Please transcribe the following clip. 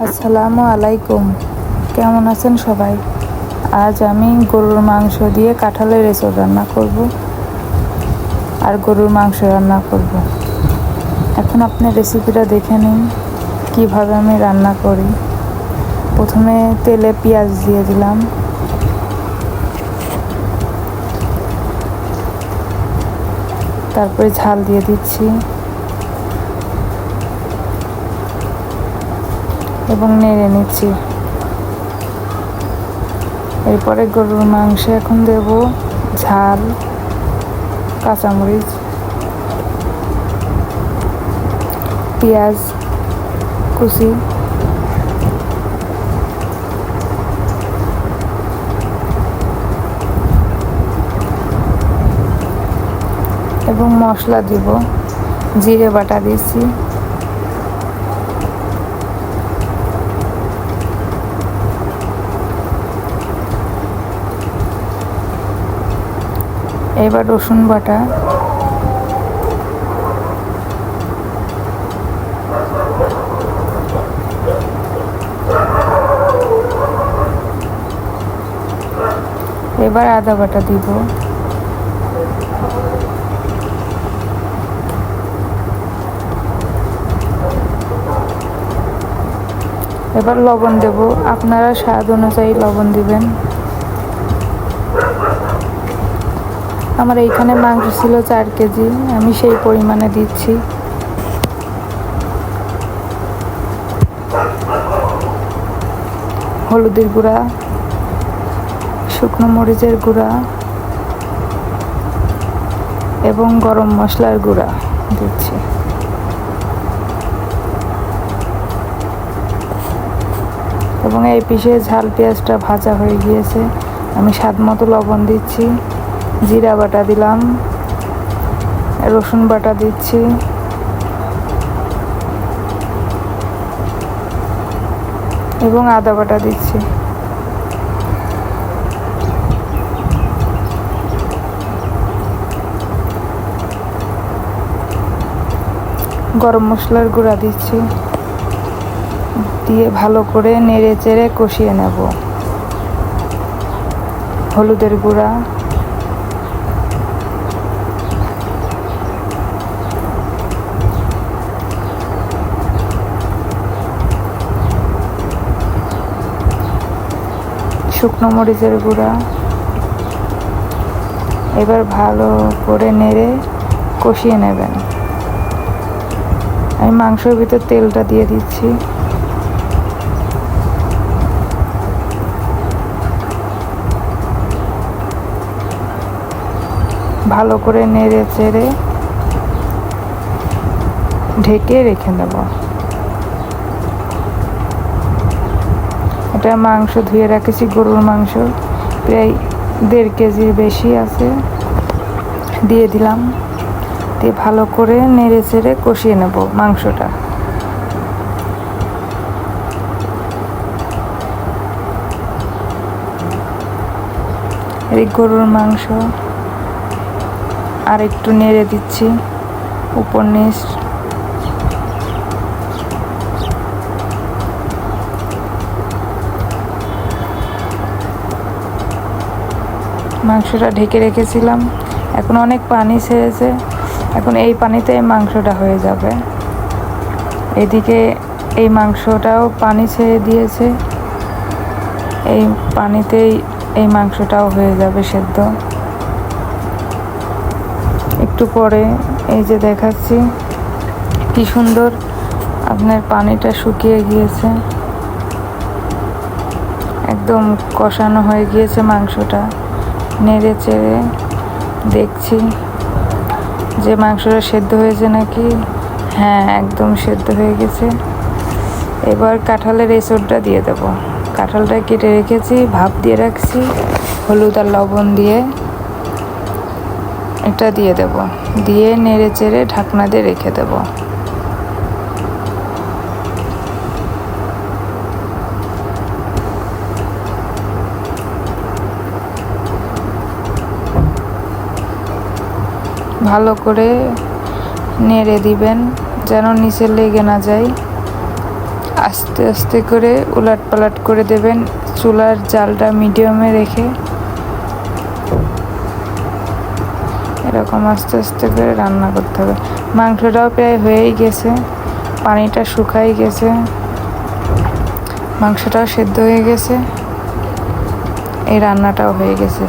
আসসালামু আলাইকুম। কেমন আছেন সবাই? আজ আমি গরুর মাংস দিয়ে কাঁঠালের এঁচড় রান্না করব আর গরুর মাংস রান্না করব। এখন আপনি রেসিপিটা দেখে নিন, কীভাবে আমি রান্না করি। প্রথমে তেলে পেঁয়াজ দিয়ে দিলাম। তারপরে ঝাল দিয়ে দিচ্ছি। এবং নেড়ে নিচ্ছি। এরপরে গরুর মাংস এখন দেব, ঝাল, কাঁচামরিচ, পেঁয়াজ, কুচি। এবং মশলা দিব, জিরে বাটা দিচ্ছি এবার রসুন বাটা। এবার আদা বাটা দিব। এবার লবণ দেব। আপনারা স্বাদ অনুযায়ী লবণ দিবেন। আমার এইখানে মাংস ছিল চার কেজি, আমি সেই পরিমাণে দিচ্ছি। হলুদের গুঁড়া, শুকনো মরিচের গুঁড়া এবং গরম মশলার গুঁড়া দিচ্ছি। এবং এই পিসে ঝাল পেঁয়াজটা ভাজা হয়ে গিয়েছে। আমি স্বাদ মতো লবণ দিচ্ছি। জিরা বাটা দিলাম, রসুন বাটা দিচ্ছি। এবং আদা বাটা দিচ্ছি। গরম মশলার গুঁড়া দিচ্ছি। দিয়ে ভালো করে নেড়ে চেড়ে কষিয়ে নেব। হলুদের গুঁড়া। শুকনো মরিচের গুঁড়া। এবার ভালো করে নেড়ে কষিয়ে নেবেন। আমি মাংসের ভিতর তেলটা দিয়ে দিচ্ছি। ভালো করে নেড়ে চেড়ে ঢেকে রেখে দেব। এটা মাংস ধুয়ে রাখেছি, গরুর মাংস। প্রায় দেড় কেজির বেশি আছে। দিয়ে দিলাম। দিয়ে ভালো করে নেড়ে চেড়ে কষিয়ে নেব মাংসটা। এই গরুর মাংস। আর একটু নেড়ে দিচ্ছি। উপর নিচ মাংসটা ঢেকে রেখেছিলাম। এখন অনেক পানি ছেড়েছে। এখন এই পানিতে মাংসটা হয়ে যাবে। এদিকে এই মাংসটাও পানি ছেড়ে দিয়েছে। এই পানিতেই এই মাংসটাও হয়ে যাবে সেদ্ধ। একটু পরে এই যে দেখাচ্ছি, কি সুন্দর আপনার পানিটা শুকিয়ে গিয়েছে। একদম কষানো হয়ে গিয়েছে মাংসটা। নেড়ে চেড়ে দেখছি যে মাংসটা সেদ্ধ হয়েছে নাকি? হ্যাঁ একদম সেদ্ধ হয়ে গেছে। এবার কাঁঠালের এঁচড়টা দিয়ে দেবো। কাঁঠালটা কেটে রেখেছি, ভাপ দিয়ে রাখছি, হলুদ আর লবণ দিয়ে। এটা দিয়ে দেব। দিয়ে নেড়ে চেড়ে ঢাকনা দিয়ে রেখে দেব। ভালো করে নেড়ে দিবেন, যেন নিচে লেগে না যায়। আস্তে আস্তে করে উলাট পালাট করে দেবেন চুলার জালটা মিডিয়ামে রেখে। এরকম আস্তে আস্তে করে রান্না করতে হবে। মাংসটাও প্রায় হয়েই গেছে, পানিটা শুকাই গেছে। মাংসটাও সেদ্ধ হয়ে গেছে। এই রান্নাটাও হয়ে গেছে।